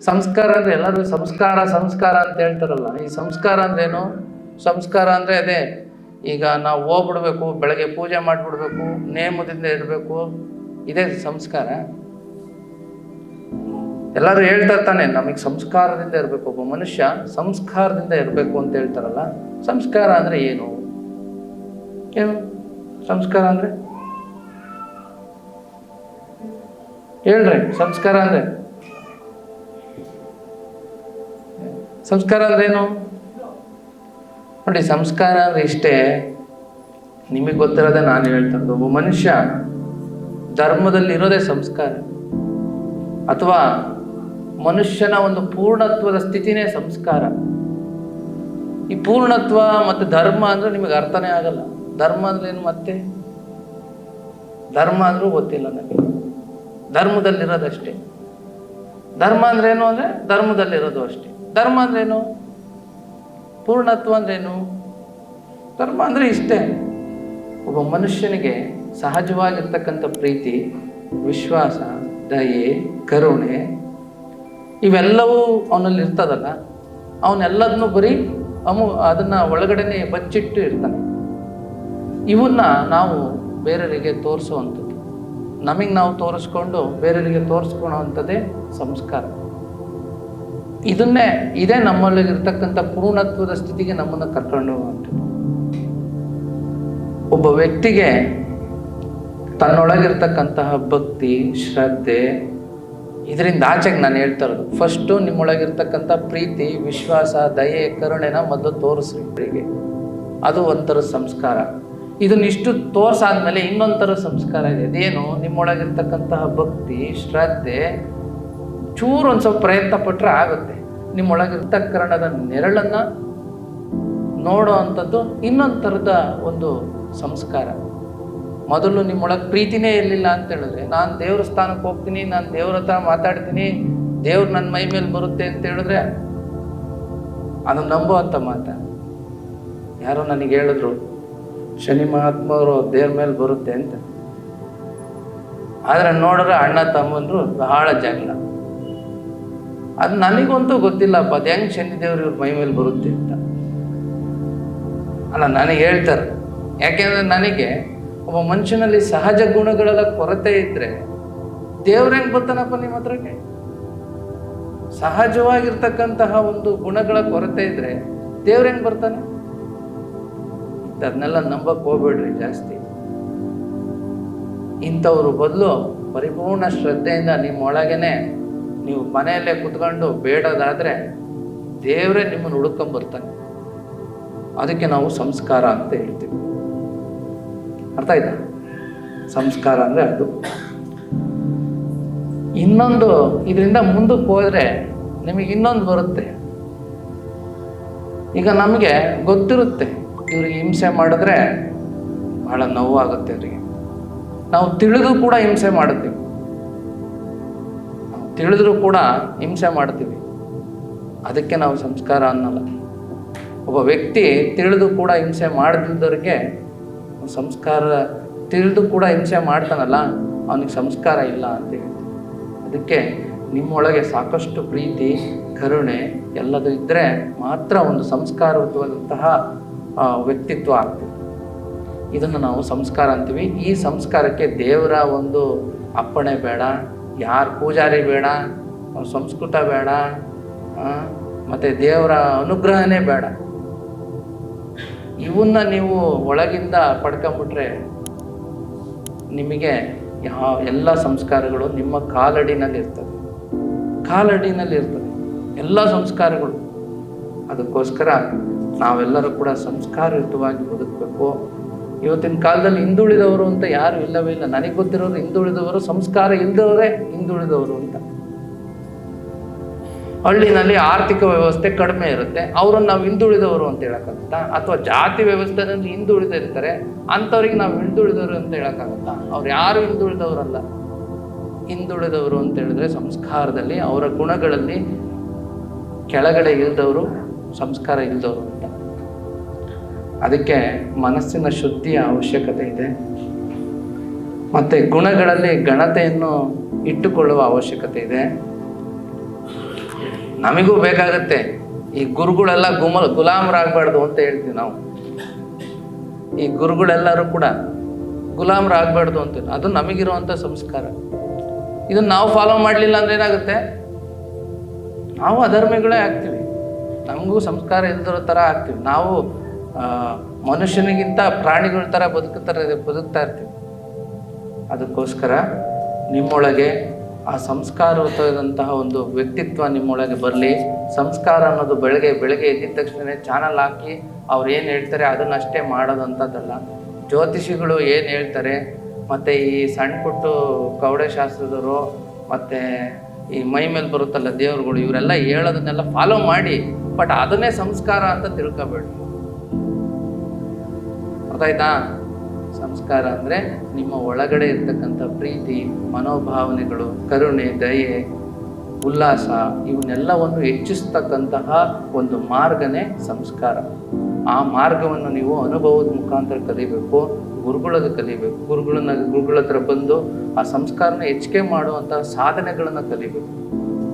ಸಂಸ್ಕಾರ ಅಂದರೆ ಎಲ್ಲರೂ ಸಂಸ್ಕಾರ ಸಂಸ್ಕಾರ ಅಂತ ಹೇಳ್ತಾರಲ್ಲ. ಈ ಸಂಸ್ಕಾರ ಅಂದ್ರೇನು? ಸಂಸ್ಕಾರ ಅಂದ್ರೆ ಅದೇ, ಈಗ ನಾವು ಹೋಗ್ಬಿಡ್ಬೇಕು, ಬೆಳಗ್ಗೆ ಪೂಜೆ ಮಾಡಿಬಿಡ್ಬೇಕು, ನೇಮದಿಂದ ಇರಬೇಕು. ಇದೇ ಸಂಸ್ಕಾರ. ಎಲ್ಲರೂ ಹೇಳ್ತಾ ತಾನೆ, ನಮಗೆ ಸಂಸ್ಕಾರದಿಂದ ಇರಬೇಕು. ಒಬ್ಬ ಮನುಷ್ಯ ಸಂಸ್ಕಾರದಿಂದ ಇರಬೇಕು ಅಂತ ಹೇಳ್ತಾರಲ್ಲ. ಸಂಸ್ಕಾರ ಅಂದ್ರೆ ಏನು? ಏನು? ಸಂಸ್ಕಾರ ಅಂದ್ರೆ? ಹೇಳ್ರಿ, ಸಂಸ್ಕಾರ ಅಂದ್ರೆ? ಸಂಸ್ಕಾರ ಅಂದ್ರೆ ಏನು ನೋಡಿ, ಸಂಸ್ಕಾರ ಅಂದ್ರೆ ಇಷ್ಟೇ. ನಿಮಗೆ ಗೊತ್ತಿರೋದೇ ನಾನು ಹೇಳ್ತಾ ಇರೋದು ಒಬ್ಬ ಮನುಷ್ಯ ಧರ್ಮದಲ್ಲಿ ಇರೋದೇ ಸಂಸ್ಕಾರ. ಅಥವಾ ಮನುಷ್ಯನ ಒಂದು ಪೂರ್ಣತ್ವದ ಸ್ಥಿತಿನೇ ಸಂಸ್ಕಾರ. ಈ ಪೂರ್ಣತ್ವ ಮತ್ತು ಧರ್ಮ ಅಂದ್ರೆ ನಿಮಗೆ ಅರ್ಥನೇ ಆಗಲ್ಲ. ಧರ್ಮ ಅಂದ್ರೆ ಏನು ಮತ್ತೆ? ಧರ್ಮ ಅಂದ್ರೂ ಗೊತ್ತಿಲ್ಲ ನನಗೆ ಧರ್ಮದಲ್ಲಿರೋದಷ್ಟೇ. ಧರ್ಮ ಅಂದ್ರೆ ಏನು ಅಂದ್ರೆ ಧರ್ಮದಲ್ಲಿರೋದು ಅಷ್ಟೇ. ಧರ್ಮ ಅಂದ್ರೇನು? ಪೂರ್ಣತ್ವ ಅಂದ್ರೇನು? ಧರ್ಮ ಅಂದರೆ ಇಷ್ಟೇ. ಒಬ್ಬ ಮನುಷ್ಯನಿಗೆ ಸಹಜವಾಗಿರ್ತಕ್ಕಂಥ ಪ್ರೀತಿ, ವಿಶ್ವಾಸ, ದಯೆ, ಕರುಣೆ, ಇವೆಲ್ಲವೂ ಅವನಲ್ಲಿ ಇರ್ತದಲ್ಲ. ಅವನ್ನೆಲ್ಲದನ್ನು ಬರೀ ಅಮು, ಅದನ್ನು ಒಳಗಡೆನೆ ಬಚ್ಚಿಟ್ಟು ಇರ್ತಾನೆ. ಇವನ್ನ ನಾವು ಬೇರೆಯವರಿಗೆ ತೋರಿಸುವಂಥದ್ದು. ನಮಗೆ ನಾವು ತೋರಿಸ್ಕೊಂಡು ಬೇರೆಯವರಿಗೆ ತೋರಿಸ್ಕೊಳ್ಳೋವಂಥದ್ದೇ ಸಂಸ್ಕಾರ. ಇದನ್ನೇ, ಇದೇ ನಮ್ಮಲ್ಲಿರ್ತಕ್ಕಂಥ ಪೂರ್ಣತ್ವದ ಸ್ಥಿತಿಗೆ ನಮ್ಮನ್ನು ಕರ್ಕೊಂಡು ಹೋಗುವಂಥದ್ದು ಒಬ್ಬ ವ್ಯಕ್ತಿಗೆ ತನ್ನೊಳಗಿರ್ತಕ್ಕಂತಹ ಭಕ್ತಿ, ಶ್ರದ್ಧೆ, ಇದರಿಂದ ಆಚೆಗೆ ನಾನು ಹೇಳ್ತಾ ಇರೋದು ಫಸ್ಟು ನಿಮ್ಮೊಳಗಿರ್ತಕ್ಕಂಥ ಪ್ರೀತಿ, ವಿಶ್ವಾಸ, ದಯೆ, ಕರುಣೆನ ಮೊದಲು ತೋರಿಸ್ರಿ ಇವರಿಗೆ ಅದು ಒಂಥರ ಸಂಸ್ಕಾರ. ಇದನ್ನಿಷ್ಟು ತೋರ್ಸಾದ್ಮೇಲೆ ಇನ್ನೊಂಥರ ಸಂಸ್ಕಾರ ಇದೆ. ಅದೇನು ನಿಮ್ಮೊಳಗಿರ್ತಕ್ಕಂತಹ ಭಕ್ತಿ, ಶ್ರದ್ಧೆ ಚೂರು ಒಂದು ಸ್ವಲ್ಪ ಪ್ರಯತ್ನ ಪಟ್ಟರೆ ಆಗುತ್ತೆ. ನಿಮ್ಮೊಳಗಿರ್ತಕ್ಕರಣದ ನೆರಳನ್ನು ನೋಡೋ ಅಂಥದ್ದು ಇನ್ನೊಂದು ಥರದ ಒಂದು ಸಂಸ್ಕಾರ. ಮೊದಲು ನಿಮ್ಮೊಳಗೆ ಪ್ರೀತಿನೇ ಇರಲಿಲ್ಲ ಅಂತ ಹೇಳಿದ್ರೆ, ನಾನು ದೇವ್ರ ಸ್ಥಾನಕ್ಕೆ ಹೋಗ್ತೀನಿ, ನಾನು ದೇವ್ರ ಹತ್ರ ಮಾತಾಡ್ತೀನಿ, ದೇವ್ರು ನನ್ನ ಮೈ ಮೇಲೆ ಬರುತ್ತೆ ಅಂತ ಹೇಳಿದ್ರೆ ಅದು ನಂಬುವಂಥ ಮಾತ. ಯಾರೋ ನನಗೆ ಹೇಳಿದ್ರು, ಶನಿ ಮಹಾತ್ಮವರು ದೇವ್ರ ಮೇಲೆ ಬರುತ್ತೆ ಅಂತ. ಆದರೆ ನೋಡಿದ್ರೆ ಅಣ್ಣ ತಮ್ಮಂದರು ಬಹಳ ಜಗಳ. ಅದು ನನಗಂತೂ ಗೊತ್ತಿಲ್ಲಪ್ಪ ಅದು ಹೆಂಗೆ ಶನಿ ದೇವ್ರು ಇವ್ರ ಮೈ ಮೇಲೆ ಬರುತ್ತೆ ಅಂತ. ಅಲ್ಲ, ನನಗೆ ಹೇಳ್ತಾರೆ. ಯಾಕೆಂದ್ರೆ ನನಗೆ ಒಬ್ಬ ಮನುಷ್ಯನಲ್ಲಿ ಸಹಜ ಗುಣಗಳೆಲ್ಲ ಕೊರತೆ ಇದ್ರೆ ದೇವ್ರ ಹೆಂಗೆ ಬರ್ತಾನಪ್ಪ ನಿಮ್ಮ ಹತ್ರಕ್ಕೆ? ಸಹಜವಾಗಿರ್ತಕ್ಕಂತಹ ಒಂದು ಗುಣಗಳ ಕೊರತೆ ಇದ್ರೆ ದೇವ್ರ ಹೆಂಗೆ ಬರ್ತಾನೆ? ಅದನ್ನೆಲ್ಲ ನಂಬಕ್ ಹೋಗ್ಬೇಡ್ರಿ ಜಾಸ್ತಿ. ಇಂಥವ್ರ ಬದಲು ಪರಿಪೂರ್ಣ ಶ್ರದ್ಧೆಯಿಂದ ನಿಮ್ಮ ಒಳಗೇನೆ ನೀವು ಮನೆಯಲ್ಲೇ ಕುತ್ಕೊಂಡು ಬೇಡೋದಾದ್ರೆ ದೇವರೇ ನಿಮ್ಮನ್ನು ಹುಡುಕೊಂಬರ್ತಾನೆ. ಅದಕ್ಕೆ ನಾವು ಸಂಸ್ಕಾರ ಅಂತ ಹೇಳ್ತೀವಿ. ಅರ್ಥ ಆಯ್ತಾ? ಸಂಸ್ಕಾರ ಅಂದ್ರೆ ಅದು. ಇನ್ನೊಂದು ಇದರಿಂದ ಮುಂದಕ್ಕೆ ಹೋದ್ರೆ ನಿಮಗೆ ಇನ್ನೊಂದು ಬರುತ್ತೆ. ಈಗ ನಮಗೆ ಗೊತ್ತಿರುತ್ತೆ, ಇವ್ರಿಗೆ ಹಿಂಸೆ ಮಾಡಿದ್ರೆ ಬಹಳ ನೋವಾಗುತ್ತೆ ಅವರಿಗೆ. ನಾವು ತಿಳಿದು ಕೂಡ ಹಿಂಸೆ ಮಾಡುತ್ತೀವಿ. ತಿಳಿದ್ರೂ ಕೂಡ ಹಿಂಸೆ ಮಾಡ್ತೀವಿ. ಅದಕ್ಕೆ ನಾವು ಸಂಸ್ಕಾರ ಅನ್ನಲ್ಲ. ಒಬ್ಬ ವ್ಯಕ್ತಿ ತಿಳಿದು ಕೂಡ ಹಿಂಸೆ ಮಾಡದಿದ್ದವ್ರಿಗೆ ಸಂಸ್ಕಾರ ತಿಳಿದು ಕೂಡ ಹಿಂಸೆ ಮಾಡ್ತಾನಲ್ಲ, ಅವನಿಗೆ ಸಂಸ್ಕಾರ ಇಲ್ಲ ಅಂತ ಹೇಳ್ತೀವಿ. ಅದಕ್ಕೆ ನಿಮ್ಮೊಳಗೆ ಸಾಕಷ್ಟು ಪ್ರೀತಿ, ಕರುಣೆ ಎಲ್ಲದೂ ಇದ್ದರೆ ಮಾತ್ರ ಒಂದು ಸಂಸ್ಕಾರವಾದಂತಹ ವ್ಯಕ್ತಿತ್ವ ಆಗ್ತದೆ. ಇದನ್ನು ನಾವು ಸಂಸ್ಕಾರ ಅಂತೀವಿ. ಈ ಸಂಸ್ಕಾರಕ್ಕೆ ದೇವರ ಒಂದು ಅಪ್ಪಣೆ ಬೇಡ. ಯಾರ ಪೂಜಾರಿ ಬೇಡ ಸಂಸ್ಕೃತ ಬೇಡ ಮತ್ತು ದೇವರ ಅನುಗ್ರಹನೇ ಬೇಡ. ಇವನ್ನ ನೀವು ಒಳಗಿಂದ ಪಡ್ಕೊಂಬಿಟ್ರೆ ನಿಮಗೆ ಯಾವ ಎಲ್ಲ ಸಂಸ್ಕಾರಗಳು ನಿಮ್ಮ ಕಾಲಡಿನಲ್ಲಿ ಇರ್ತವೆ ಕಾಲಡಿನಲ್ಲಿ ಇರ್ತದೆ. ಎಲ್ಲ ಸಂಸ್ಕಾರಗಳು. ಅದಕ್ಕೋಸ್ಕರ ನಾವೆಲ್ಲರೂ ಕೂಡ ಸಂಸ್ಕಾರಯುತವಾಗಿ ಬದುಕಬೇಕು. ಇವತ್ತಿನ ಕಾಲದಲ್ಲಿ ಹಿಂದುಳಿದವರು ಅಂತ ಯಾರು ಇಲ್ಲವೇ ಇಲ್ಲ. ನನಗೆ ಗೊತ್ತಿರೋರು ಹಿಂದುಳಿದವರು, ಸಂಸ್ಕಾರ ಇಲ್ಲದವರೇ ಹಿಂದುಳಿದವರು ಅಂತ. ಹಳ್ಳಿನಲ್ಲಿ ಆರ್ಥಿಕ ವ್ಯವಸ್ಥೆ ಕಡಿಮೆ ಇರುತ್ತೆ. ಅವರನ್ನು ನಾವು ಹಿಂದುಳಿದವರು ಅಂತ ಹೇಳಕ್ಕಾಗುತ್ತಾ? ಅಥವಾ ಜಾತಿ ವ್ಯವಸ್ಥೆನಲ್ಲಿ ಹಿಂದುಳಿದಿರ್ತಾರೆ ಅಂಥವ್ರಿಗೆ ನಾವು ಹಿಂದುಳಿದವರು ಅಂತ ಹೇಳಕ್ಕಾಗುತ್ತಾ? ಅವ್ರು ಯಾರು ಹಿಂದುಳಿದವರಲ್ಲ? ಹಿಂದುಳಿದವರು ಅಂತ ಹೇಳಿದ್ರೆ ಸಂಸ್ಕಾರದಲ್ಲಿ, ಅವರ ಗುಣಗಳಲ್ಲಿ ಕೆಳಗಡೆ ಇಲ್ದವರು, ಸಂಸ್ಕಾರ ಇಲ್ದವರು. ಅದಕ್ಕೆ ಮನಸ್ಸಿನ ಶುದ್ಧಿಯ ಅವಶ್ಯಕತೆ ಇದೆ. ಮತ್ತು ಗುಣಗಳಲ್ಲಿ ಗಣತೆಯನ್ನು ಇಟ್ಟುಕೊಳ್ಳುವ ಅವಶ್ಯಕತೆ ಇದೆ. ನಮಗೂ ಬೇಕಾಗತ್ತೆ ಈ ಗುರುಗಳೆಲ್ಲ ಗುಮ ಗುಲಾಮರಾಗಬಾರ್ದು ಅಂತ ಹೇಳ್ತೀವಿ ನಾವು. ಈ ಗುರುಗಳೆಲ್ಲರೂ ಕೂಡ ಗುಲಾಮರಾಗಬಾರ್ದು ಅಂತ ಅದು ನಮಗಿರುವಂಥ ಸಂಸ್ಕಾರ. ಇದನ್ನು ನಾವು ಫಾಲೋ ಮಾಡಲಿಲ್ಲ ಅಂದ್ರೆ ಏನಾಗುತ್ತೆ? ನಾವು ಅಧರ್ಮಿಗಳೇ ಆಗ್ತೀವಿ. ನಮಗೂ ಸಂಸ್ಕಾರ ಇಲ್ದಿರೋ ಥರ ಆಗ್ತೀವಿ. ನಾವು ಮನುಷ್ಯನಿಗಿಂತ ಪ್ರಾಣಿಗಳ ಥರ ಬದುಕುತ್ತಾರೆ, ಬದುಕ್ತಾ ಇರ್ತೀವಿ. ಅದಕ್ಕೋಸ್ಕರ ನಿಮ್ಮೊಳಗೆ ಆ ಸಂಸ್ಕಾರಯುತವಾದಂತಹ ಒಂದು ವ್ಯಕ್ತಿತ್ವ ನಿಮ್ಮೊಳಗೆ ಬರಲಿ. ಸಂಸ್ಕಾರ ಅನ್ನೋದು ಬೆಳಗ್ಗೆ ಬೆಳಗ್ಗೆ ಎದ್ದಿದ ತಕ್ಷಣ ಚಾನಲ್ ಹಾಕಿ ಅವ್ರು ಏನು ಹೇಳ್ತಾರೆ ಅದನ್ನಷ್ಟೇ ಮಾಡೋದಂಥದ್ದಲ್ಲ. ಜ್ಯೋತಿಷಿಗಳು ಏನು ಹೇಳ್ತಾರೆ, ಮತ್ತು ಈ ಸಣ್ಣ ಪುಟ್ಟು ಕವಡೆ ಶಾಸ್ತ್ರದವರು ಮತ್ತು ಈ ಮೈ ಮೇಲೆ ಬರುತ್ತಲ್ಲ ದೇವರುಗಳು, ಇವರೆಲ್ಲ ಹೇಳೋದನ್ನೆಲ್ಲ ಫಾಲೋ ಮಾಡಿ. ಬಟ್ ಅದನ್ನೇ ಸಂಸ್ಕಾರ ಅಂತ ತಿಳ್ಕೊಬೇಡಿ. ಗೊತ್ತಾಯ್ತಾ? ಸಂಸ್ಕಾರ ಅಂದರೆ ನಿಮ್ಮ ಒಳಗಡೆ ಇರ್ತಕ್ಕಂಥ ಪ್ರೀತಿ, ಮನೋಭಾವನೆಗಳು, ಕರುಣೆ, ದಯೆ, ಉಲ್ಲಾಸ, ಇವನ್ನೆಲ್ಲವನ್ನು ಹೆಚ್ಚಿಸ್ತಕ್ಕಂತಹ ಒಂದು ಮಾರ್ಗನೇ ಸಂಸ್ಕಾರ. ಆ ಮಾರ್ಗವನ್ನು ನೀವು ಅನುಭವದ ಮುಖಾಂತರ ಕಲಿಬೇಕು ಗುರುಗಳದ್ದು ಕಲಿಬೇಕು, ಗುರುಗಳನ್ನ ಗುರುಗಳ ಹತ್ರ ಬಂದು ಆ ಸಂಸ್ಕಾರನ ಹೆಚ್ಚಿಗೆ ಮಾಡುವಂತಹ ಸಾಧನೆಗಳನ್ನು ಕಲಿಬೇಕು.